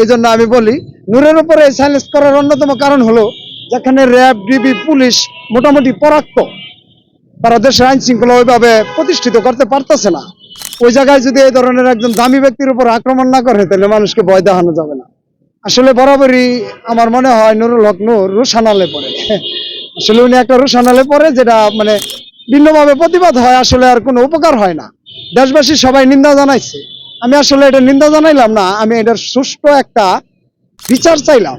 এই জন্য আমি বলি, নূরের উপরে সাইলেন্স করার অন্যতম কারণ হলো, যেখানে র্যাব, ডিবি, পুলিশ মোটামুটি পরাক্ত, তারা দেশের আইন শৃঙ্খলা ওইভাবে প্রতিষ্ঠিত করতে পারতেছে না। ওই জায়গায় যদি এই ধরনের একজন দামি ব্যক্তির উপর আক্রমণ না করে, তাহলে মানুষকে ভয় দেখানো যাবে না। আসলে বরাবরই আমার মনে হয় নুরুল হক নূর রুশানালে পড়ে। আসলে উনি একটা রুশানালে পড়ে, যেটা মানে ভিন্নভাবে প্রতিবাদ হয়, আসলে আর কোনো উপকার হয় না। দেশবাসী সবাই নিন্দা জানাইছে। আমি আসলে এটা নিন্দা জানাইলাম না, আমি এটার সুষ্ঠু একটা বিচার চাইলাম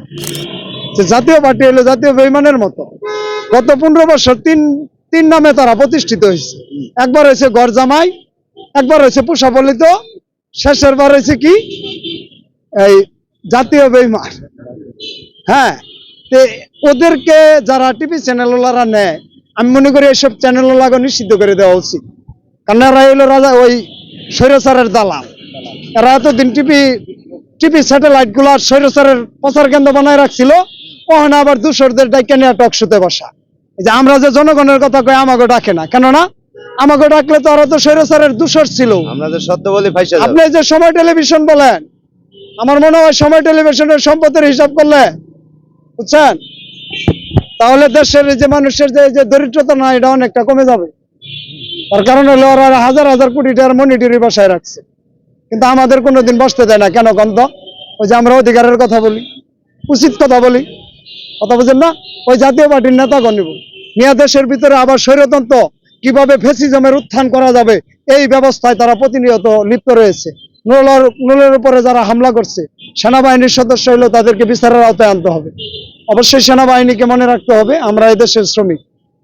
যে জাতীয় পার্টি হলো জাতীয় বেইমানের মতো। গত পনেরো বছর তিন তিন নামে তারা প্রতিষ্ঠিত হয়েছে। একবার হয়েছে গরজামাই একবার হয়েছে পুষাপল্লিত শেষের বার হয়েছে কি? এই জাতীয় বেইমান হ্যাঁ তে ওদেরকে যারা টিভি চ্যানেলওয়ালারা নেয়, আমি মনে করি এইসব চ্যানেলওয়ালাকে নিষিদ্ধ করে দেওয়া উচিত। কারণ হইল রাজা, ওই স্বৈরাচারের দালাল। এরা এতদিন টিভি টিভি স্যাটেলাইটগুলা স্বৈরাচারের প্রচার কেন্দ্র বানায় রাখছিল ওখানে আবার দূষরদের ডাইকে নিয়ে টক শুতে বসা। এই যে আমরা যে জনগণের কথা কই আমাকে ডাকে না। কেননা আমাকে ডাকলে তো ওরা তো স্বৈরাচারের দূষর ছিল। আপনি যে সময় টেলিভিশন বলেন আমার মনে হয় সময় টেলিভিশনের সম্পদের হিসাব করলে বুঝছেন? তাহলে দেশের যে মানুষের যে যে দরিদ্রতা না এটা অনেকটা কমে যাবে। তার কারণ হলো ওরা হাজার হাজার কোটি টাকার মনিটরি বসায় রাখছে। কিন্তু আমাদের কোনোদিন বসতে দেয় না। কেন গন্ধ ওই যে আমরা অধিকারের কথা বলি, উচিত কথা বলি। কথা বুঝেন না? ওই জাতীয় পার্টির নেতা গণিব নিয়ে দেশের ভিতরে আবার স্বৈরতন্ত্র, কীভাবে ফেসিজমের উত্থান করা যাবে, এই ব্যবস্থায় তারা প্রতিনিয়ত লিপ্ত রয়েছে। নুরুলের নুরুলের উপরে যারা হামলা করছে, সেনাবাহিনীর সদস্য হইলে তাদেরকে বিচারের আওতায় আনতে হবে। অবশ্যই সেনাবাহিনীকে মনে রাখতে হবে, আমরা এদেশের শ্রমিক।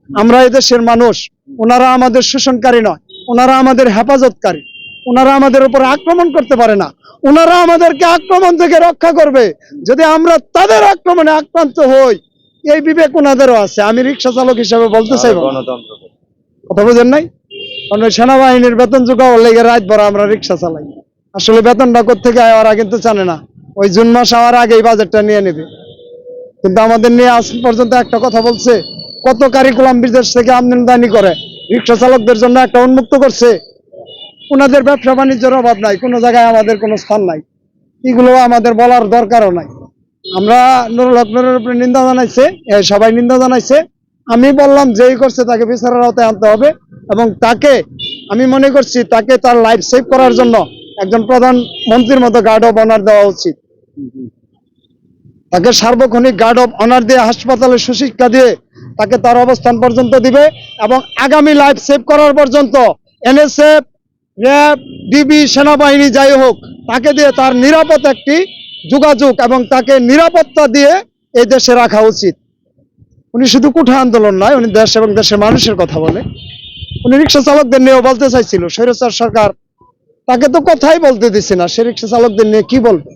আমরা এদেশের মানুষ, ওনারা আমাদের শোষণকারী নয়, ওনারা আমাদের হেফাজতকারী। ওনারা আমাদের উপরে আক্রমণ করতে পারে না। ওনারা আমাদেরকে আক্রমণ থেকে রক্ষা করবে। যদি আমরা তাদের আক্রমণে আক্রান্ত হই এই বিবেক ওনাদেরও আছে। আমি রিক্সা চালক হিসেবে বলতে। গণতন্ত্র কথা বুঝেন নাই? কারণ সেনাবাহিনীর বেতন যোগাও লেগে রাত ভরা আমরা রিক্সা চালাই। আসলে বেতনটা কোথেকে আয় ওরা কিন্তু জানে না। ওই জুন মাস হওয়ার আগেই বাজেটটা নিয়ে নেবে। কিন্তু আমাদের নিয়ে আজ পর্যন্ত একটা কথা বলছে কত কারিকুলাম বিদেশ থেকে আমদানি করে। রিক্সা চালকদের জন্য একটা উন্মুক্ত করছে। ওনাদের ব্যবসা বাণিজ্যের অভাব নাই, কোনো জায়গায় আমাদের কোনো স্থান নাই। এগুলো আমাদের বলার দরকারও নাই। আমরা নুরুল হক নুরের উপরে নিন্দা জানাইছে সবাই নিন্দা জানাইছে। আমি বললাম যেই করছে তাকে বিচারের আওতায় আনতে হবে এবং তাকে, আমি মনে করছি তাকে তার লাইফ সেভ করার জন্য একজন প্রধান মন্ত্রীর মতো গার্ড অফ অনার দেওয়া উচিত। তাকে সার্বক্ষণিক গার্ড অফ অনার দিয়ে হাসপাতালে সুশিক্ষা দিয়ে তাকে তার অবস্থান পর্যন্ত দিবে এবং আগামী লাইফ সেভ করার পর্যন্ত এনএসএফ র্যাব, ডিবি, সেনাবাহিনী যাই হোক, তাকে দিয়ে তার নিরাপদ একটি যোগাযোগ এবং তাকে নিরাপত্তা দিয়ে এই দেশে রাখা উচিত। উনি শুধু কুঠা আন্দোলন নয়, উনি দেশ এবং দেশের মানুষের কথা বলে। উনি রিক্সা চালকদের নিয়েও বলতে চাইছিল স্বৈরাচার সরকার, তাকে তো কথাই বলতে দিচ্ছে না, সে রিক্সা চালকদের নিয়ে কি বলবে?